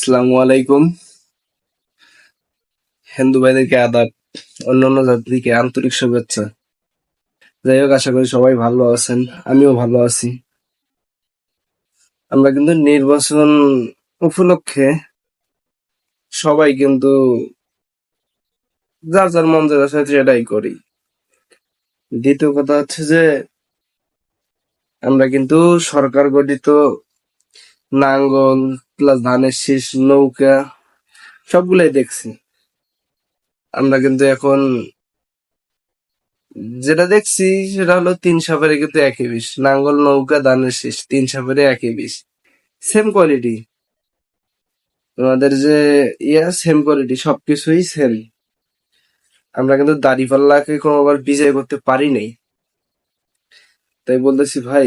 আসসালামু আলাইকুম। হিন্দু ভাইদেরকে আদাব অন্যান্য জাতিকে আন্তরিক শুভেচ্ছা। যাই হোক, আশা করি সবাই ভালো আছেন, আমিও ভালো আছি। আমরা কিন্তু নির্বাচন উপলক্ষে সবাই কিন্তু যার যার মন যেটা চায় সেটাই করি। দ্বিতীয় কথা হচ্ছে যে আমরা কিন্তু সরকার গঠিত নাঙ্গল, প্লাস ধানের শীষ, নৌকা, সবগুলাই দেখছি। আমরা কিন্তু এখন যেটা দেখছি, সেটা হলো তিন সাপেরে কিন্তু একই বিষ। নাঙ্গল, নৌকা, ধানের শীষ, তিন সাপেরে একই বিষ। সেম কোয়ালিটি তোমাদের যে ইয়া সেম কোয়ালিটি সবকিছুই সেম আমরা কিন্তু দাড়িপাল্লাকে কোনোবার বিজয় করতে পারি নাই। তাই বলতেছি, ভাই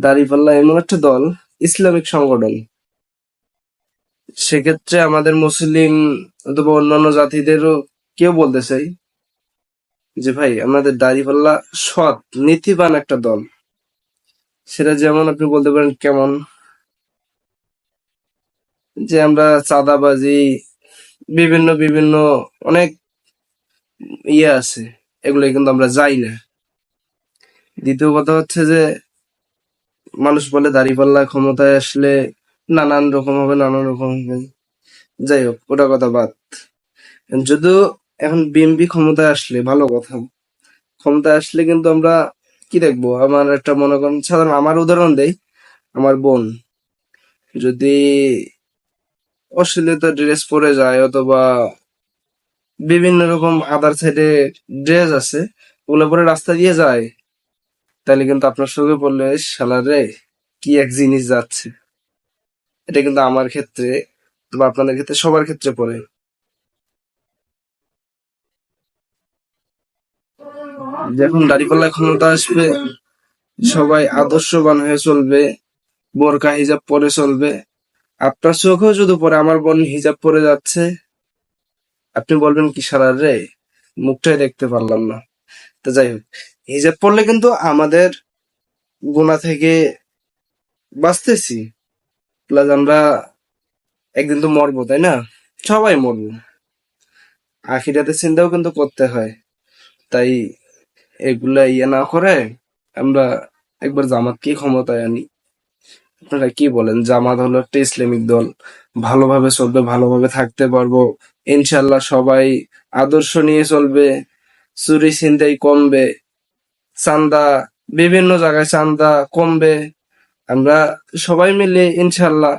দাড়িপাল্লা এমন একটা দল, ইসলামিক সংগঠন। সেক্ষেত্রে আমাদের মুসলিম অথবা অন্যান্য জাতিদেরও কেউ বলতে চাই যে, ভাই, আমাদের দাড়িপাল্লা সৎ, নীতিবান একটা দল। সেটা যেমন আপনি বলতে পারেন কেমন? যে আমরা চাঁদাবাজি, বিভিন্ন বিভিন্ন অনেক ইয়ে আছে এগুলো কিন্তু আমরা যাই না। দ্বিতীয় কথা হচ্ছে যে মানুষ বলে দাঁড়িপাল্লা ক্ষমতায় আসলে নানান রকম হবে, নানান রকম হবে। যাই হোক, ওটা কথা বাদ। যদিও এখন বিএনপি ক্ষমতায় আসলে, ভালো কথা। ক্ষমতায় আসলে কিন্তু আমরা কি দেখব? আমার একটা মনে করেন, সাধারণ আমার উদাহরণ দেই, আমার বোন। যদি অশ্লীলতা ড্রেস পরে যায় অথবা বিভিন্ন রকম আদার সাইডে ড্রেস আছে, ওগুলো পরে রাস্তা দিয়ে যায় তাহলে কিন্তু আপনার চোখে পড়লে শালারে কি এক জিনিস যাচ্ছে? এটা কিন্তু আমার ক্ষেত্রে বা আপনাদের ক্ষেত্রে সবার ক্ষেত্রে পড়ে। যখন দাড়িপাল্লা ক্ষমতা আসবে, সবাই আদর্শবান হয়ে চলবে, বোরকা, হিজাব পরে চলবে। আপনার চোখেও যদি পরে আমার বোন হিজাব পরে যাচ্ছে, আপনি বলবেন কি সারা রে, মুখটাই দেখতে পারলাম না। তো যাই হোক হিজাব পড়লে কিন্তু আমাদের গোনা থেকে বাঁচতেছি। প্লাস আমরা একদিন তো মরবো, তাই না? সবাই মরবো। আখিরাতে চিন্তাও কিন্তু করতে হয়। তাই এগুলা ইয়ে না করে আমরা একবার জামাতকে ক্ষমতায় আনি। আপনারা কি বলেন? জামাত হলো একটা ইসলামিক দল। ভালোভাবে চলবে, ভালোভাবে থাকতে পারব। ইনশাল্লাহ সবাই আদর্শ নিয়ে চলবে। চুরি ছিনতাই কমবে চান্দা বিভিন্ন জায়গায় চান্দা কমবে। আমরা সবাই মিলে ইনশাল্লাহ